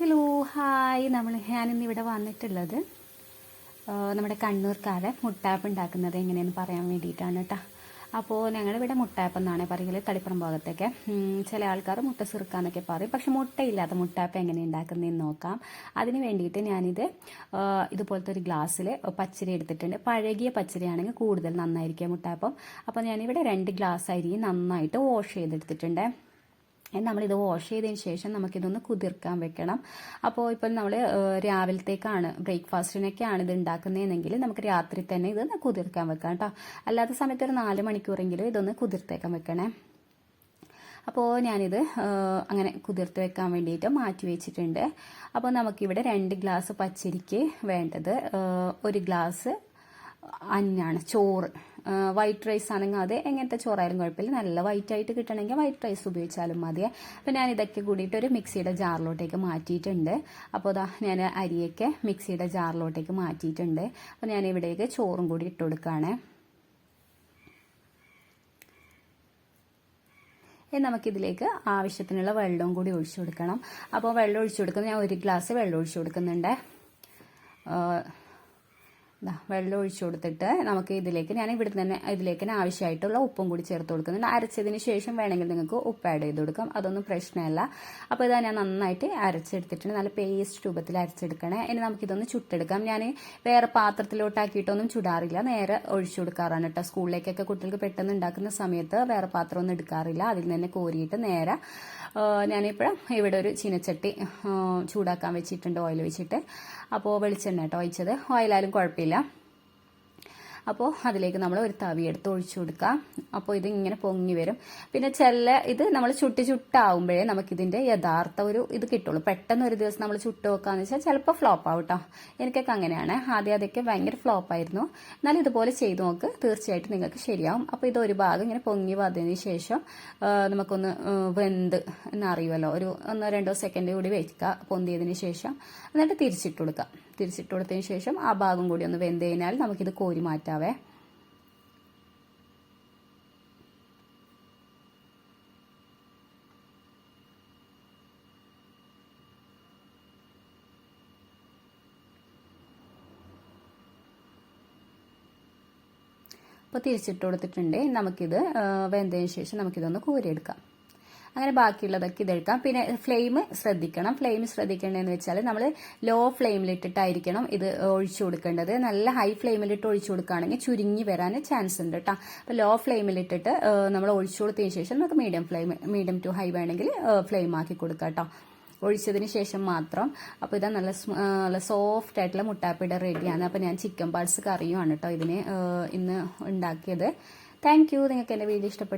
Hello hi. നമ്മൾ ഞാനിന്ന് ഇവിടെ വന്നിട്ടുള്ളത് നമ്മുടെ കണ്ണൂർക്കാരെ മുട്ടാപ്പ് ഉണ്ടാക്കുന്നത് എങ്ങനെയെന്ന് പറയാൻ വേണ്ടിയിട്ടാണ് കേട്ടോ അപ്പോൾ ഞങ്ങളിവിടെ മുട്ടാപ്പ് എന്നാണ് പറയുക തളിപ്പുറം ഭാഗത്തൊക്കെ ചില ആൾക്കാർ മുട്ട ചെറുക്കാന്നൊക്കെ പറയും. പക്ഷെ മുട്ടയില്ലാത്ത മുട്ടാപ്പ് എങ്ങനെ ഉണ്ടാക്കുന്നതെന്ന് നോക്കാം. അതിന് വേണ്ടിയിട്ട് ഞാനിത് ഇതുപോലത്തെ ഒരു ഗ്ലാസ്സിൽ പച്ചരി എടുത്തിട്ടുണ്ട്. പഴകിയ പച്ചരിയാണെങ്കിൽ കൂടുതൽ നന്നായിരിക്കും മുട്ടാപ്പം. അപ്പോൾ ഞാനിവിടെ രണ്ട് ഗ്ലാസ് അരി നന്നായിട്ട് വാഷ് ചെയ്തെടുത്തിട്ടുണ്ട്. നമ്മളിത് വാഷ് ചെയ്തതിന് ശേഷം നമുക്കിതൊന്ന് കുതിർക്കാൻ വെക്കണം. അപ്പോൾ ഇപ്പോൾ നമ്മൾ രാവിലത്തേക്കാണ് ബ്രേക്ക്ഫാസ്റ്റിനൊക്കെയാണ് ഇത് ഉണ്ടാക്കുന്നതെങ്കിൽ നമുക്ക് രാത്രി തന്നെ ഇത് കുതിർക്കാൻ വെക്കാം കേട്ടോ അല്ലാത്ത സമയത്ത് ഒരു നാല് മണിക്കൂറെങ്കിലും ഇതൊന്ന് കുതിർത്തേക്കാൻ വെക്കണേ. അപ്പോൾ ഞാനിത് അങ്ങനെ കുതിർത്ത് വെക്കാൻ വേണ്ടിയിട്ട് മാറ്റി വെച്ചിട്ടുണ്ട്. അപ്പോൾ നമുക്കിവിടെ രണ്ട് ഗ്ലാസ് പച്ചരിക്ക് വേണ്ടത് ഒരു ഗ്ലാസ് അന്നാണ് ചോറ്. വൈറ്റ് റൈസ് ആണെങ്കിൽ അത് എങ്ങനത്തെ ചോറായാലും കുഴപ്പമില്ല. നല്ല വൈറ്റ് ആയിട്ട് കിട്ടണമെങ്കിൽ വൈറ്റ് റൈസ് ഉപയോഗിച്ചാലും മതി. അപ്പോൾ ഞാൻ ഇതൊക്കെ കൂടിയിട്ട് ഒരു മിക്സിയുടെ ജാറിലോട്ടേക്ക് മാറ്റിയിട്ടുണ്ട്. അപ്പോൾ അതാ ഞാൻ അരിയൊക്കെ മിക്സിയുടെ ജാറിലോട്ടേക്ക് മാറ്റിയിട്ടുണ്ട്. അപ്പോൾ ഞാൻ ഇവിടേക്ക് ചോറും കൂടി ഇട്ട് കൊടുക്കുകയാണ്. ഇനി നമുക്കിതിലേക്ക് ആവശ്യത്തിനുള്ള വെള്ളവും കൂടി ഒഴിച്ചു കൊടുക്കണം. അപ്പോൾ വെള്ളം ഒഴിച്ചു കൊടുക്കുന്നത് ഞാൻ ഒരു ഗ്ലാസ് വെള്ളം ഒഴിച്ചു കൊടുക്കുന്നുണ്ട്. വെള്ളം ഒഴിച്ചു കൊടുത്തിട്ട് നമുക്ക് ഇതിലേക്ക് ഞാൻ ഇവിടെ തന്നെ ഇതിലേക്ക് തന്നെ ആവശ്യമായിട്ടുള്ള ഉപ്പും കൂടി ചേർത്ത് കൊടുക്കുന്നുണ്ട്. അരച്ചതിന് ശേഷം വേണമെങ്കിൽ നിങ്ങൾക്ക് ഉപ്പ് ആഡ് ചെയ്ത് കൊടുക്കാം. അതൊന്നും പ്രശ്നമല്ല. അപ്പോൾ ഇതാ ഞാൻ നന്നായിട്ട് അരച്ചെടുത്തിട്ടുണ്ട്. നല്ല പേസ്റ്റ് രൂപത്തിൽ അരച്ചെടുക്കണേ. ഇനി നമുക്കിതൊന്ന് ചുട്ടെടുക്കാം. ഞാൻ വേറെ പാത്രത്തിലോട്ടാക്കിയിട്ടൊന്നും ചുടാറില്ല. നേരെ ഒഴിച്ചു കൊടുക്കാറാണ് കേട്ടോ. സ്കൂളിലേക്കൊക്കെ കുട്ടികൾക്ക് പെട്ടെന്ന് ഉണ്ടാക്കുന്ന സമയത്ത് വേറെ പാത്രമൊന്നും എടുക്കാറില്ല. അതിൽ തന്നെ കോരിയിട്ട് നേരെ ഞാനിപ്പോഴും ഇവിടെ ഒരു ചീനച്ചട്ടി ചൂടാക്കാൻ വെച്ചിട്ടുണ്ട്. ഓയിൽ വെച്ചിട്ട്. അപ്പോൾ വെളിച്ചെണ്ണ കേട്ടോ ഒഴിച്ചത്. ഓയിലായാലും കുഴപ്പമില്ല. Leila. അപ്പോൾ അതിലേക്ക് നമ്മൾ ഒരു തവി എടുത്ത് ഒഴിച്ചു കൊടുക്കാം. അപ്പോൾ ഇത് ഇങ്ങനെ പൊങ്ങി വരും. പിന്നെ ചില ഇത് നമ്മൾ ചുട്ടി ചുട്ടാവുമ്പോഴേ നമുക്കിതിന്റെ യഥാർത്ഥ ഒരു ഇത് കിട്ടുള്ളൂ. പെട്ടെന്ന് ഒരു ദിവസം നമ്മൾ ചുട്ട് വെക്കാന്ന് വെച്ചാൽ ചിലപ്പോൾ ഫ്ലോപ്പ് ആവും കേട്ടോ എനിക്കൊക്കെ അങ്ങനെയാണ്. ആദ്യം അതൊക്കെ ഭയങ്കര ഫ്ലോപ്പ് ആയിരുന്നു. എന്നാലും ഇതുപോലെ ചെയ്തു നോക്ക്. തീർച്ചയായിട്ടും നിങ്ങൾക്ക് ശരിയാവും. അപ്പോൾ ഇത് ഒരു ഭാഗം ഇങ്ങനെ പൊങ്ങി വന്നതിന് ശേഷം നമുക്കൊന്ന് വെന്ത് എന്നറിയുമല്ലോ ഒരു ഒന്നോ രണ്ടോ സെക്കൻഡ് കൂടി വെക്കുക പൊന്തിയതിന് ശേഷം. എന്നിട്ട് തിരിച്ചിട്ട് കൊടുക്കുക തിരിച്ചിട്ട് കൊടുത്തതിന് ശേഷം ആ ഭാഗം കൂടി ഒന്ന് വെന്ത് കഴിഞ്ഞാൽ നമുക്കിത് കോരി മാറ്റാവേ അപ്പോൾ തിരിച്ചിട്ട് കൊടുത്തിട്ടുണ്ട്. നമുക്കിത് വെന്തതിന് ശേഷം നമുക്കിതൊന്ന് കോരിയെടുക്കാം. അങ്ങനെ ബാക്കിയുള്ളതൊക്കെ ഇതെടുക്കാം പിന്നെ ഫ്ലെയിം ശ്രദ്ധിക്കണം. ഫ്ലെയിം ശ്രദ്ധിക്കേണ്ടതെന്ന് വെച്ചാൽ നമ്മൾ ലോ ഫ്ലെയിമിലിട്ടിട്ടായിരിക്കണം ഇത് ഒഴിച്ചു കൊടുക്കേണ്ടത്. നല്ല ഹൈ ഫ്ലെയിമിലിട്ട് ഒഴിച്ചു കൊടുക്കുകയാണെങ്കിൽ ചുരുങ്ങി വരാൻ ചാൻസ് ഉണ്ട് കേട്ടോ അപ്പോൾ ലോ ഫ്ലെയിമിലിട്ടിട്ട് നമ്മൾ ഒഴിച്ചു കൊടുത്തതിന് ശേഷം നമുക്ക് medium flame medium to high വേണമെങ്കിൽ ഫ്ലെയിം ആക്കി കൊടുക്കാം കേട്ടോ ഒഴിച്ചതിന് ശേഷം മാത്രം. അപ്പോൾ ഇതാ നല്ല നല്ല സോഫ്റ്റ് ആയിട്ടുള്ള മുട്ടാപ്പിട റെഡിയാണ് അപ്പോൾ ഞാൻ ചിക്കൻ പാർട്സ് കറിയുമാണ് കേട്ടോ ഇതിന് ഇന്ന് ഉണ്ടാക്കിയത്. താങ്ക് യു നിങ്ങൾക്ക് എന്റെ വീഡിയോ ഇഷ്ടപ്പെട്ടു